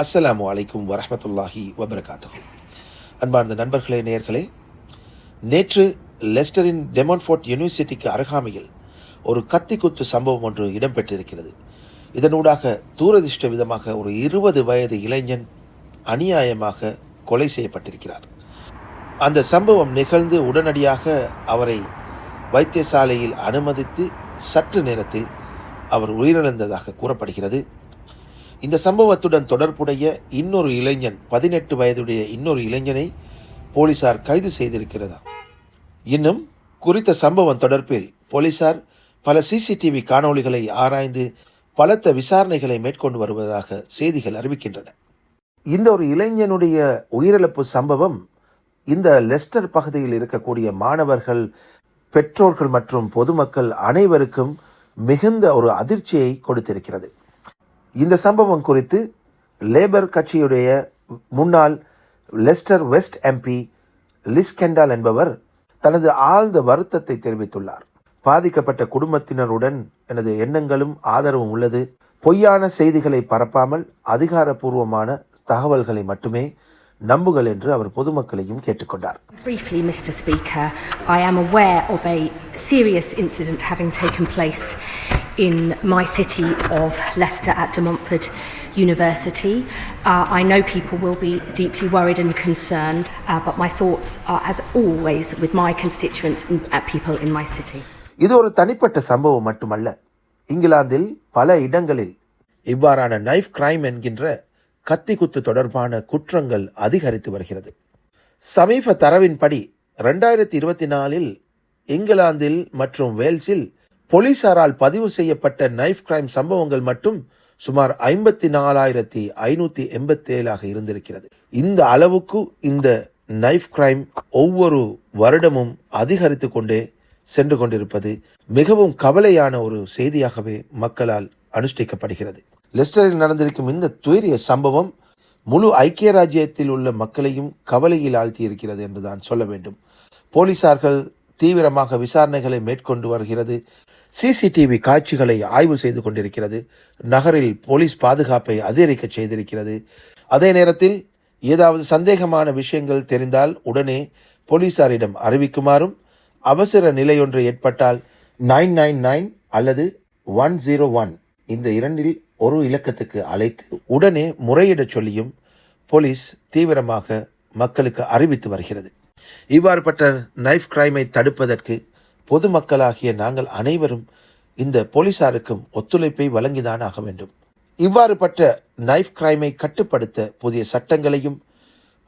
அஸ்ஸலாமு அலைக்கும் வரமத்துல்லாஹி வபரகாத்துஹு. அன்பார்ந்த நண்பர்களே நேயர்களே நேற்று லெஸ்டரின் டெமோன்ஃபோர்ட் யூனிவர்சிட்டிக்கு அருகாமையில் ஒரு கத்தி குத்து சம்பவம் ஒன்று இடம்பெற்றிருக்கிறது. இதனூடாக தூரதிர்ஷ்ட விதமாக ஒரு இருபது வயது இளைஞன் அநியாயமாக கொலை செய்யப்பட்டிருக்கிறார். அந்த சம்பவம் நிகழ்ந்து உடனடியாக அவரை வைத்தியசாலையில் அனுமதித்து சற்று நேரத்தில் அவர் உயிரிழந்ததாக கூறப்படுகிறது. இந்த சம்பவத்துடன் தொடர்புடைய இன்னொரு இளைஞன் பதினெட்டு வயதுடைய இன்னொரு இளைஞனை போலீசார் கைது செய்திருக்கிறதா? இன்னும் குறித்த சம்பவம் தொடர்பில் போலீசார் பல சிசிடிவி காணொளிகளை ஆராய்ந்து பலத்த விசாரணைகளை மேற்கொண்டு வருவதாக செய்திகள் அறிவிக்கின்றன. இந்த ஒரு இளைஞனுடைய உயிரிழப்பு சம்பவம் இந்த லெஸ்டர் பகுதியில் இருக்கக்கூடிய மாணவர்கள் பெற்றோர்கள் மற்றும் பொதுமக்கள் அனைவருக்கும் மிகுந்த ஒரு அதிர்ச்சியை கொடுத்திருக்கிறது. இந்த சம்பவம் குறித்து லேபர் கட்சியுடைய முன்னாள் Leicester West MP Liz Kendall என்பவர் தனது ஆழ்ந்த வருத்தத்தை தெரிவித்துள்ளார் பாதிக்கப்பட்ட குடும்பத்தினருடன் எனது எண்ணங்களும் ஆதரவும் உள்ளது பொய்யான செய்திகளை பரப்பாமல் அதிகாரப்பூர்வமான தகவல்களை மட்டுமே நம்புங்கள் என்று அவர் பொதுமக்களையும் கேட்டுக்கொண்டார் Briefly, Mr. Speaker, I am aware of a serious incident having taken place in my city of Leicester at De Montfort University. Uh, I know people will be deeply worried and concerned, uh, but my thoughts are, as always, with my constituents and uh, people in my city. இது ஒரு தனிப்பட்ட சம்பவம் மட்டுமல்ல இங்கிலாந்தில் பல இடங்களில் இவ்வாறான knife crime என்கின்ற கத்தி குத்து தொடர்பான குற்றங்கள் அதிகரித்து வருகிறது சமீப தரவின்படி ரெண்டாயிரத்தி இருபத்தி நாலில் இங்கிலாந்தில் மற்றும் வேல்ஸில் போலீசாரால் பதிவு செய்யப்பட்ட நைஃப் கிரைம் சம்பவங்கள் மட்டும் சுமார் ஐம்பத்தி நாலாயிரத்தி ஐநூற்றி எண்பத்தேழாக இருந்திருக்கிறது. இந்த அளவுக்கு இந்த நைஃப் கிரைம் ஒவ்வொரு வருடமும் அதிகரித்து கொண்டே சென்று கொண்டிருப்பது மிகவும் கவலையான ஒரு செய்தியாகவே மக்களால் அனுஷ்டிக்கப்படுகிறது. லெஸ்டரில் நடந்திருக்கும் இந்த துயரிய சம்பவம் முழு ஐக்கிய ராஜ்யத்தில் உள்ள மக்களையும் கவலையில் ஆழ்த்தி இருக்கிறது என்றுதான் சொல்ல வேண்டும். போலீசார்கள் தீவிரமாக விசாரணைகளை மேற்கொண்டு வருகிறது. சிசிடிவி காட்சிகளை ஆய்வு செய்து கொண்டிருக்கிறது. நகரில் போலீஸ் பாதுகாப்பை அதிகரிக்க செய்திருக்கிறது. அதே நேரத்தில் ஏதாவது சந்தேகமான விஷயங்கள் தெரிந்தால் உடனே போலீசாரிடம் அறிவிக்குமாறும் அவசர நிலையொன்று ஏற்பட்டால் நைன் நைன் நைன் அல்லது ஒன் ஜீரோ ஒன் இந்த இரண்டில் ஒரு இலக்கத்துக்கு அழைத்து உடனே முறையிடச் சொல்லியும் போலீஸ் தீவிரமாக மக்களுக்கு அறிவித்து வருகிறது. இவ்வாறுபட்ட நைஃப் கிரைமை தடுப்பதற்கு பொதுமக்களாகிய நாங்கள் அனைவரும் இந்த போலீசாருக்கும் ஒத்துழைப்பை வழங்கிதான் ஆக வேண்டும். இவ்வாறுபட்ட நைஃப் கிரைமை கட்டுப்படுத்த புதிய சட்டங்களையும்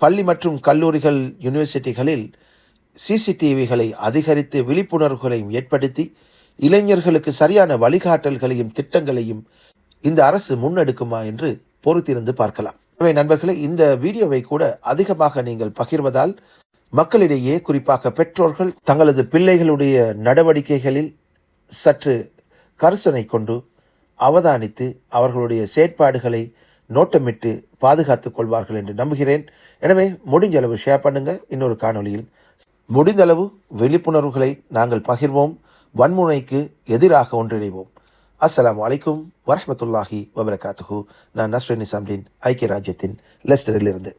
பள்ளி மற்றும் கல்லூரிகள் யூனிவர்சிட்டிகளில் சிசிடிவிகளை அதிகரித்து விழிப்புணர்வுகளையும் ஏற்படுத்தி இளைஞர்களுக்கு சரியான வழிகாட்டல்களையும் திட்டங்களையும் இந்த அரசு முன்னெடுக்குமா என்று பொறுத்திருந்து பார்க்கலாம். நண்பர்களே இந்த வீடியோவை கூட அதிகமாக நீங்கள் பகிர்வதால் மக்களிடையே குறிப்பாக பெற்றோர்கள் தங்களது பிள்ளைகளுடைய நடவடிக்கைகளில் சற்று கரிசனை கொண்டு அவதானித்து அவர்களுடைய செயற்பாடுகளை நோட்டமிட்டு பாதுகாத்துக் கொள்வார்கள் என்று நம்புகிறேன். எனவே முடிஞ்ச அளவு ஷேர் பண்ணுங்க இன்னொரு காணொலியில் முடிந்தளவு விழிப்புணர்வுகளை நாங்கள் பகிர்வோம். வன்முனைக்கு எதிராக ஒன்றிணைவோம். அஸ்லாம் அலைக்கும் வரமத்துல்லாஹி வபரகாத்துஹு. நான் நஸ்ரீன் நிசாம்தீன் ஐக்கிய ராஜ்யத்தின் லெஸ்டரிலிருந்து.